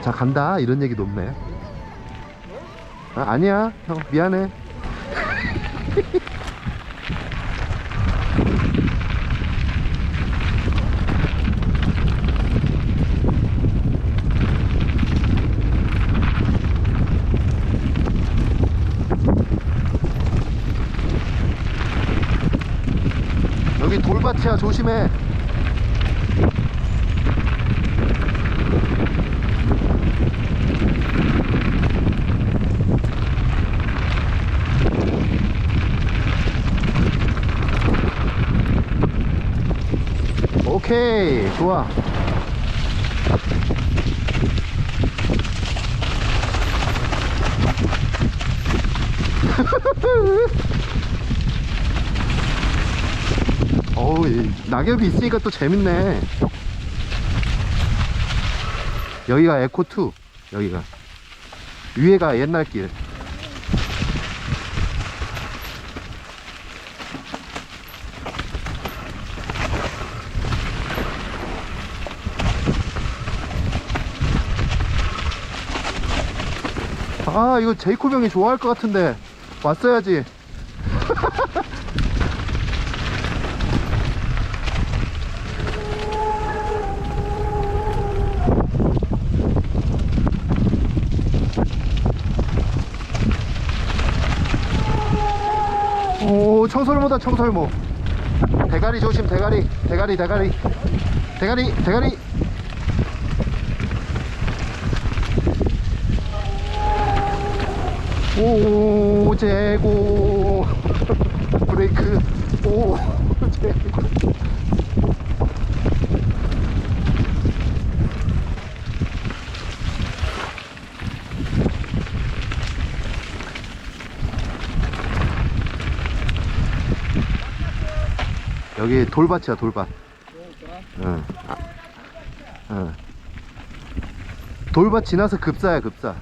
자 간다. 이런 얘기 높네. 아, 아니야. 형 미안해. 여기 돌밭이야. 조심해 오케이 좋아. 어우 이 낙엽이 있으니까 또 재밌네. 여기가 에코2 여기가 위에가 옛날 길. 아 이거 제이콥 형이 좋아할 것 같은데. 왔어야지 오 청설모다 청설모 대가리 조심 대가리 대가리 대가리. 대가리 대가리. 오 재고. 브레이크. 오 재고 여기 돌밭이야 돌밭. 응. 아, 응. 돌밭 지나서 급사야 급사.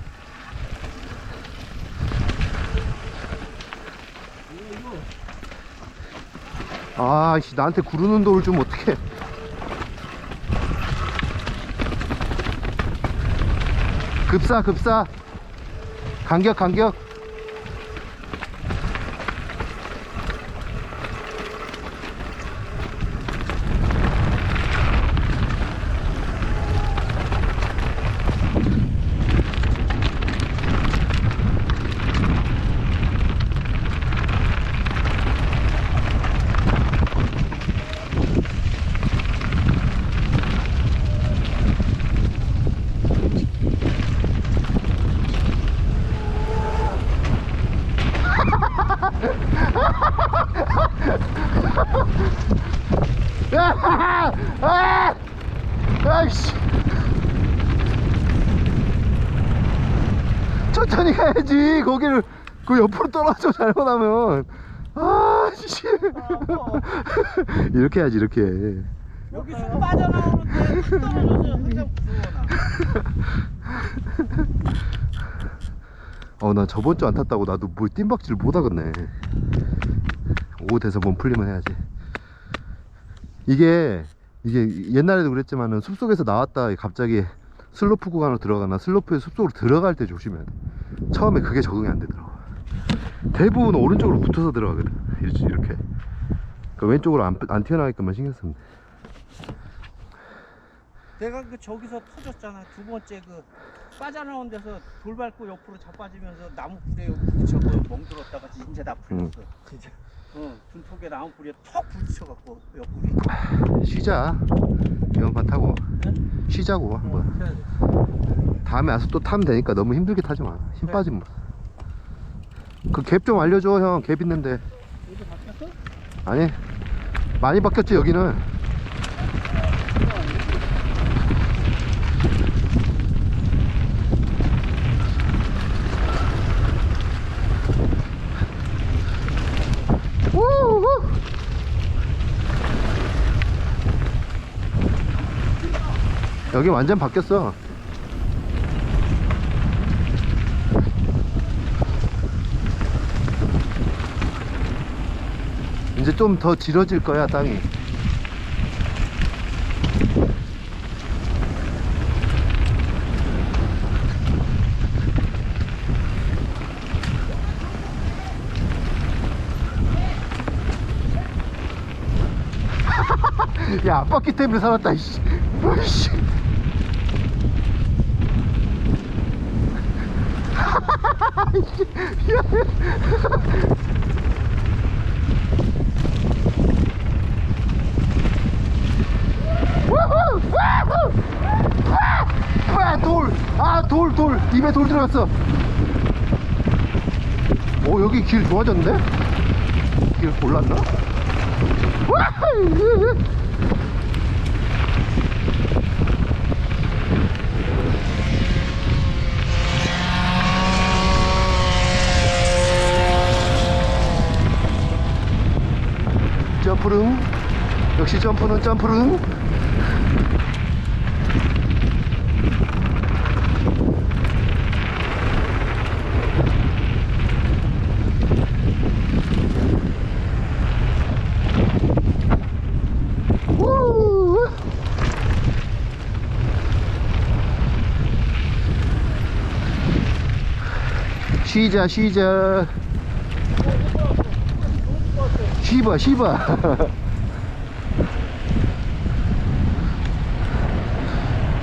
아씨 나한테 구르는 돌을 좀 어떻게 급사 급사. 간격 간격 아! 아! 아이씨. 천천히 가야지. 거기를 그 옆으로 떨어져 잘못하면. 아, 씨. 이렇게 해야지 이렇게. 여기 쑥 빠져나오는데 쑥 떨어져서 혼자 무서워 어, 나 저번 주 안 탔다고 나도 뭐 뜀박질 못 하겠네. 오 돼서 몸 풀리면 해야지. 이게 이게 옛날에도 그랬지만은 숲속에서 나왔다 갑자기 슬로프 구간으로 들어가나 슬로프에 숲속으로 들어갈 때 조심해야 돼. 처음에 그게 적응이 안 되더라고. 대부분 오른쪽으로 붙어서 들어가거든. 이렇게. 이렇게. 그 왼쪽으로 안, 안 튀어나가게끔만 신경 쓰면 돼. 내가 그 저기서 터졌잖아 두 번째 그 빠져나온 데서 돌 밟고 옆으로 자빠지면서 나무 불에 부딪혀고 멍들었다가 이제 다 풀렸어 진짜 어 분폭에 나무 불에 턱 부딪혀갖고 옆구리 쉬자. 이번판 타고. 쉬자고 한번. 다음에 와서 또 타면 되니까 너무 힘들게 타지 마. 힘 그래. 빠지면. 그 갭 좀 알려줘 형. 갭 있는데. 여기 바뀌었어? 아니 많이 바뀌었지 여기는. 여기 완전 바뀌었어. 이제 좀 더 길어질 거야 땅이. 야 바퀴 때문에 살았다 이씨. 돌! 아, 돌, 돌! 입에 돌 들어갔어! 오, 여기 길 좋아졌는데? 길 골랐나? 점프릉. 역시 점프는 점프릉. 우! 쉬자 쉬자 쉬봐 쉬봐